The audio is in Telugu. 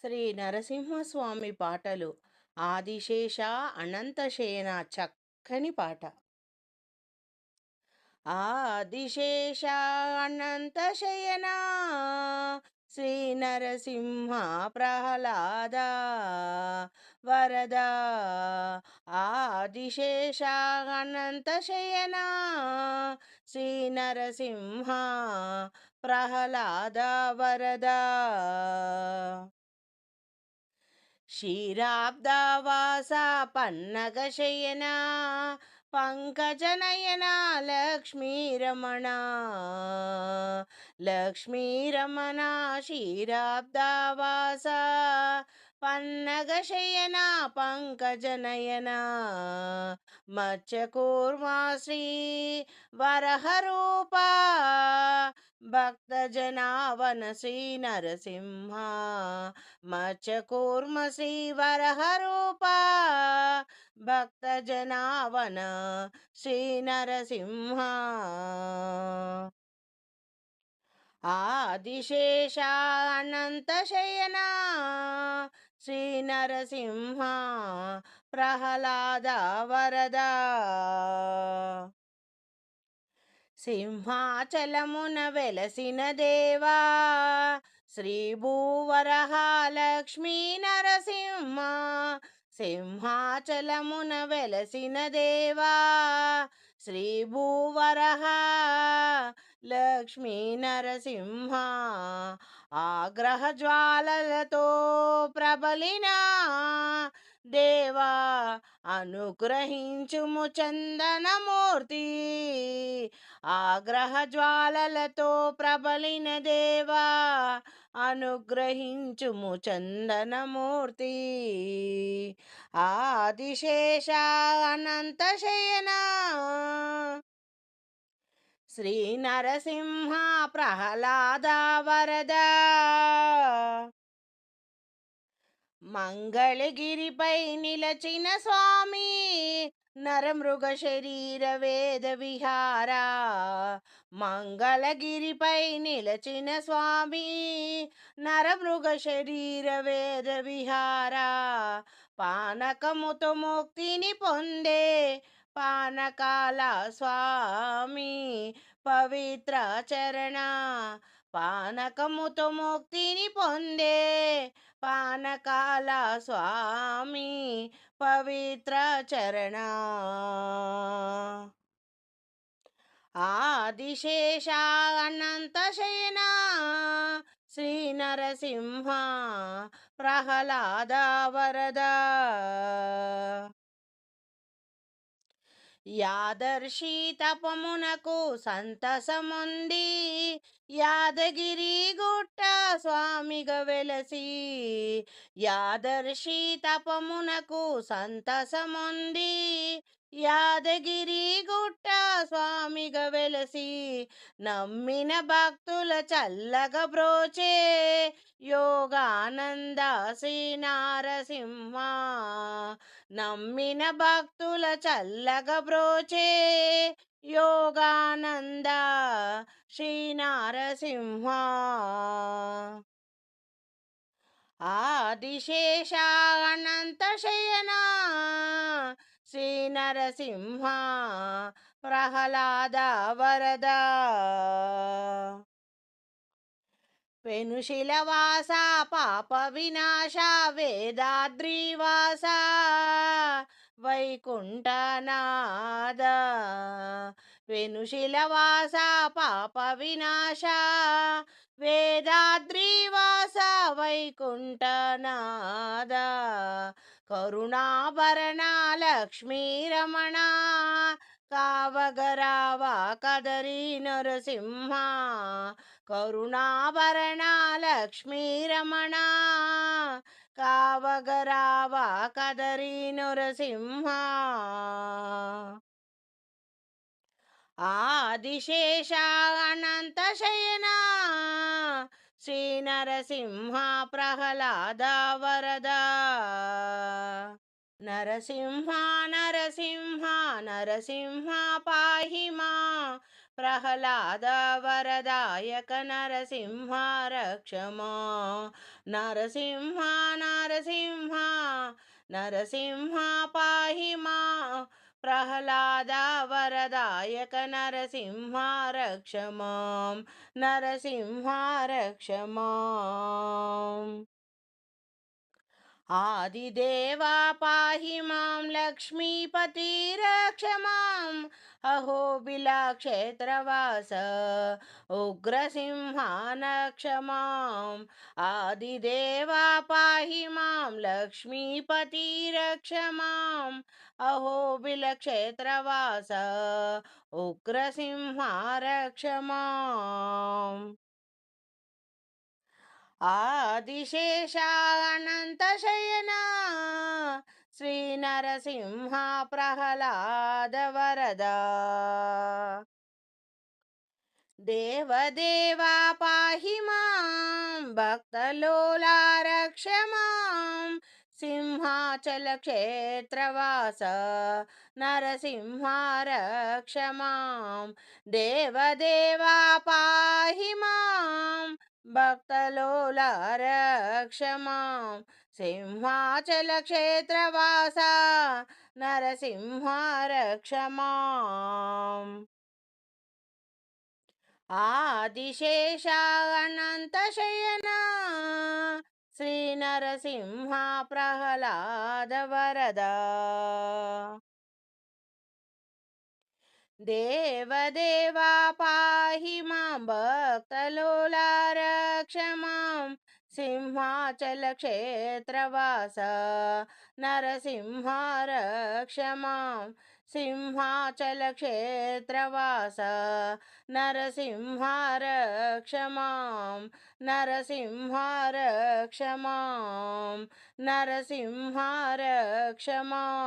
శ్రీ నరసింహస్వామి పాటలు ఆదిశేష అనంతశయన చక్కని పాట. ఆదిశేష అనంతశయన శ్రీ నరసింహ ప్రహ్లాద వరద. ఆదిశేష అనంతశయన శ్రీ నరసింహ ప్రహ్లాద వరద. క్షీరాబ్దవాస పన్నగశయన పంకజనయన లక్ష్మీరమణ. లక్ష్మీరమణ క్షీరాబ్దవాస పన్నగశయన పంకజనయన. మత్స్యకూర్మా శ్రీ వరహరూప భక్తజనావన శ్రీ నరసింహ మత్స్యకూర్మ శ్రీ వరహరూప భక్తజనావన శ్రీ నరసింహ ఆదిశేష అనంతశయన శ్రీ నరసింహ ప్రహ్లాద వరద. సింహాచలమున వెలసిన దేవా శ్రీభూవరహాలక్ష్మీ నరసింహ సింహాచలమున వెలసిన దేవా శ్రీభూవరహ లక్ష్మీ నరసింహ ఆగ్రహ జ్వాలలతో ప్రబలినా దేవా అనుగ్రహించుము చందనమూర్తి. ఆగ్రహ జ్వాలలతో ప్రబలిన దేవా అనుగ్రహించుము చందనమూర్తి. ఆదిశేష అనంతశయన శ్రీ నరసింహ ప్రహ్లాద వరద. మంగళగిరిపై నిలచిన స్వామి నరమృగ శరీర వేద విహారా. మంగళగిరిపై నిలచిన స్వామి నరమృగ శరీర వేద విహారా. పానకముతో ముక్తిని పొందే పానకాల స్వామి పవిత్ర చరణ. పానకముతో ముక్తిని పొందే పానకాల స్వామి పవిత్ర చరణ. ఆదిశేష అనంతశయన శ్రీ నరసింహ ప్రహ్లాద వరద. యాదర్శి తపమునకు సంతసముంది. యాదగిరి గుట్ట స్వామిగా వెలసి యాదర్శి తపమునకు సంతసముంది. యాదగిరి గుట్ట స్వామిగా వెలసి నమ్మిన భక్తుల చల్లగ బ్రోచే. యోగానంద శ్రీ నారసింహ నమ్మిన భక్తుల చల్లగ బ్రోచే. యోగానంద శ్రీ నారసింహ ఆదిశేష అనంతశయన శ్రీ నరసింహ ప్రహ్లాద వరద. పెనుశిలవాస పాప వినాశ వేదాద్రివాస వైకుంఠనాద వెనుశిలవాస పాప వినాశ వేదాద్రివాస వైకుంఠనాద కరుణాభరణ లక్ష్మీరమణ కావగరావ కదరి నరసింహ? కరుణాభరణ లక్ష్మీరమణ కావగరావ కదరి నరసింహ? ఆదిశేష అనంతశయన శ్రీ నరసింహ ప్రహ్లాద వరద? नरसिंहा नरसिंहा नरसिंहा पाहि मा। प्रहलादः वरदायक मा। नरसिंहा नरसिंहा नरसिंहा पाहि मा। प्रहलाद वरदायक नरसिंहा रक्षमा नरसिंहा रक्ष माम् లక్ష్మీపతి రక్ష మాం అహోబిలక్షేత్రవాస ఉగ్రసింహానక్ష మాం ఆదిదేవా పాహి మాం లక్ష్మీపతి రక్ష మాం అహోబిలక్షేత్రవాస ఉగ్రసింహారక్ష మాం ఆదిశేషానంతశయనా శ్రీ నరసింహ ప్రహ్లాద వరద దేవదేవా పాహి మాం భక్తలోలా రక్ష మాం సింహాచల క్షేత్రవాస నరసింహ రక్ష మాం దేవదేవా పాహి మాం భక్తలోల రక్ష సింహాచల క్షేత్రవాస నరసింహ ఆదిశేష అనంత శయన శ్రీ నరసింహ ప్రహ్లాద వరద దేవదేవా పాహి మా భక్తలోలార क्षमा सिंहाचलक्षेत्रवास नरसिंहारक्षमा सिंहाचलक्षेत्रवास नरसिंहार क्षमां नरसिंहार क्षमां नरसिंहार क्षमा